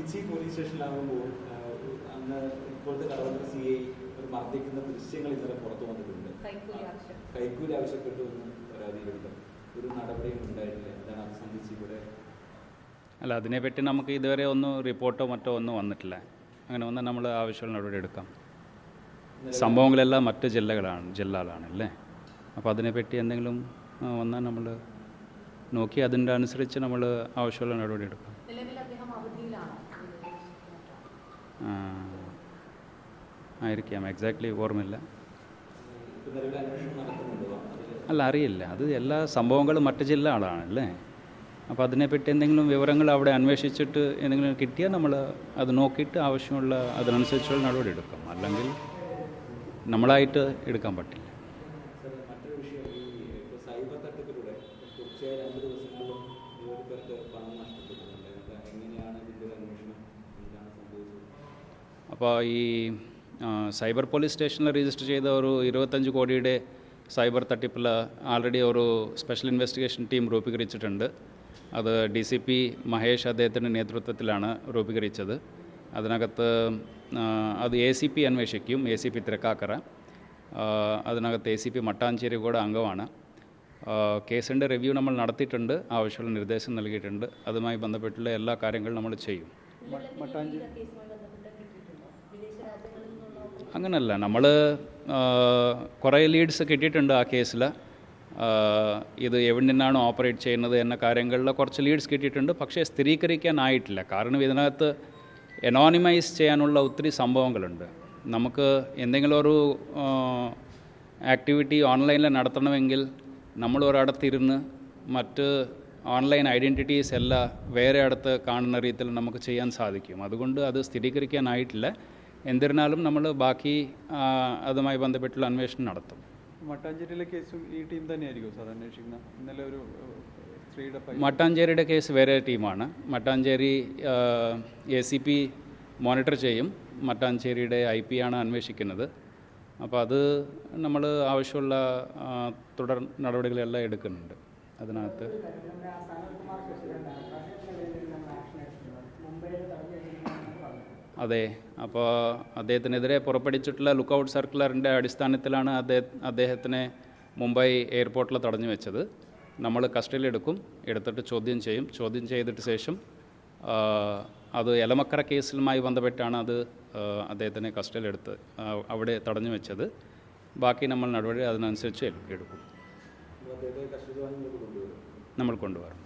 Peechi police സ്റ്റേഷനിലാകുമ്പോൾ അന്ന് ഇപ്പോഴത്തെ Kadavanthra C I ഒരു മർദ്ദിക്കുന്ന ദൃശ്യങ്ങൾ ഇന്നലെ പുറത്തു വന്നിട്ടുണ്ട്. കൈക്കൂലി ആവശ്യപ്പെട്ടു എന്ന് പരാതിയിലുണ്ട്. ഒരു നടപടിയും ഉണ്ടായിട്ടില്ല. എന്താണ് അത് സംബന്ധിച്ച് ഇവിടെ? അല്ല അതിനെപ്പറ്റി നമുക്ക് ഇതുവരെ ഒന്നും റിപ്പോർട്ടോ മറ്റോ ഒന്നും വന്നിട്ടില്ല. അങ്ങനെ വന്നാൽ നമ്മൾ ആവശ്യമുള്ള നടപടി എടുക്കാം. സംഭവങ്ങളെല്ലാം മറ്റ് ജില്ലകളാണ് ജില്ലകളാണ് അല്ലേ? അപ്പോൾ അതിനെപ്പറ്റി എന്തെങ്കിലും വന്നാൽ നമ്മൾ നോക്കി അതിന്റെ അനുസരിച്ച് നമ്മൾ ആവശ്യമുള്ള നടപടി എടുക്കാം. ആയിരിക്കാം. എക്സാക്ട്ലി ഓർമ്മയില്ല. അല്ല അറിയില്ല. അത് എല്ലാ സംഭവങ്ങളും മറ്റു ചില അല്ലേ? അപ്പോൾ അതിനെപ്പറ്റി എന്തെങ്കിലും വിവരങ്ങൾ അവിടെ അന്വേഷിച്ചിട്ട് എന്തെങ്കിലും കിട്ടിയാൽ നമ്മൾ അത് നോക്കിയിട്ട് ആവശ്യമുള്ള അതിനനുസരിച്ചുള്ള നടപടി എടുക്കാം. അല്ലെങ്കിൽ നമ്മളായിട്ട് എടുക്കാൻ പറ്റില്ല. എങ്ങനെയാണ് അപ്പോൾ ഈ സൈബർ പോലീസ് സ്റ്റേഷനിൽ രജിസ്റ്റർ ചെയ്ത ഒരു ഇരുപത്തഞ്ച് കോടിയുടെ സൈബർ തട്ടിപ്പിൽ ആൾറെഡി ഒരു സ്പെഷ്യൽ ഇൻവെസ്റ്റിഗേഷൻ ടീം രൂപീകരിച്ചിട്ടുണ്ട്. അത് ഡി സി പി മഹേഷ് അദ്ദേഹത്തിന്റെ നേതൃത്വത്തിലാണ് രൂപീകരിച്ചത്. അതിനകത്ത് അത് എ സി പി അന്വേഷിക്കും എ സി പി തിരക്കാക്കറ അതിനകത്ത് എ സി പി മട്ടാഞ്ചേരി കൂടെ അംഗമാണ് കേസിന്റെ റിവ്യൂ നമ്മൾ നടത്തിയിട്ടുണ്ട് ആവശ്യമുള്ള നിർദ്ദേശം നൽകിയിട്ടുണ്ട്. അതുമായി ബന്ധപ്പെട്ടുള്ള എല്ലാ കാര്യങ്ങളും നമ്മൾ ചെയ്യും. അങ്ങനല്ല. നമ്മൾ കുറേ ലീഡ്സ് കിട്ടിയിട്ടുണ്ട് ആ കേസിൽ ഇത് എവിടെ നിന്നാണ് ഓപ്പറേറ്റ് ചെയ്യുന്നത് എന്ന കാര്യങ്ങളിൽ കുറച്ച് ലീഡ്സ് കിട്ടിയിട്ടുണ്ട്. പക്ഷേ സ്ഥിരീകരിക്കാനായിട്ടില്ല. കാരണം ഇതിനകത്ത് എനോണിമൈസ് ചെയ്യാനുള്ള ഒത്തിരി സംഭവങ്ങളുണ്ട്. നമുക്ക് എന്തെങ്കിലും ഒരു ആക്ടിവിറ്റി ഓൺലൈനിൽ നടത്തണമെങ്കിൽ നമ്മൾ ഒരിടത്തിരുന്ന് മറ്റ് ഓൺലൈൻ ഐഡന്റിറ്റീസ് എല്ലാം വേറെ അടുത്ത് കാണുന്ന രീതിയിൽ നമുക്ക് ചെയ്യാൻ സാധിക്കും. അതുകൊണ്ട് അത് സ്ഥിരീകരിക്കാനായിട്ടില്ല. എന്നിരുന്നാലും നമ്മൾ ബാക്കി അതുമായി ബന്ധപ്പെട്ടുള്ള അന്വേഷണം നടത്തും. മട്ടാഞ്ചേരിയിലെ കേസും ഈ ടീം തന്നെയായിരിക്കും സാർ അന്വേഷിക്കുന്നത് ഇന്നലെ ഒരു മട്ടാഞ്ചേരിയുടെ കേസ് വേറെ ടീമാണ്. Mattancherry A C P monitor ചെയ്യും. മട്ടാഞ്ചേരിയുടെ ഐ പി ആണ് അന്വേഷിക്കുന്നത്. അപ്പോൾ അത് നമ്മൾ ആവശ്യമുള്ള തുടർ നടപടികളെല്ലാം എടുക്കുന്നുണ്ട്. അതിനകത്ത് അതെ അപ്പോൾ അദ്ദേഹത്തിനെതിരെ പുറപ്പെടുവിച്ചിട്ടുള്ള ലുക്കൗട്ട് സർക്കുലറിന്റെ അടിസ്ഥാനത്തിലാണ് അദ്ദേഹം അദ്ദേഹത്തിനെ മുംബൈ എയർപോർട്ടിൽ തടഞ്ഞു വെച്ചത്. നമ്മൾ കസ്റ്റഡിയിലെടുക്കും എടുത്തിട്ട് ചോദ്യം ചെയ്യും. ചോദ്യം ചെയ്തിട്ട് ശേഷം അത് എലമക്കര കേസിലുമായി ബന്ധപ്പെട്ടാണ് അത് അദ്ദേഹത്തിനെ കസ്റ്റഡിയിലെടുത്ത് അവിടെ തടഞ്ഞു വെച്ചത്. ബാക്കി നമ്മൾ നടപടി അതിനനുസരിച്ച് എടുക്കും. നമ്മൾ കൊണ്ടുവരും.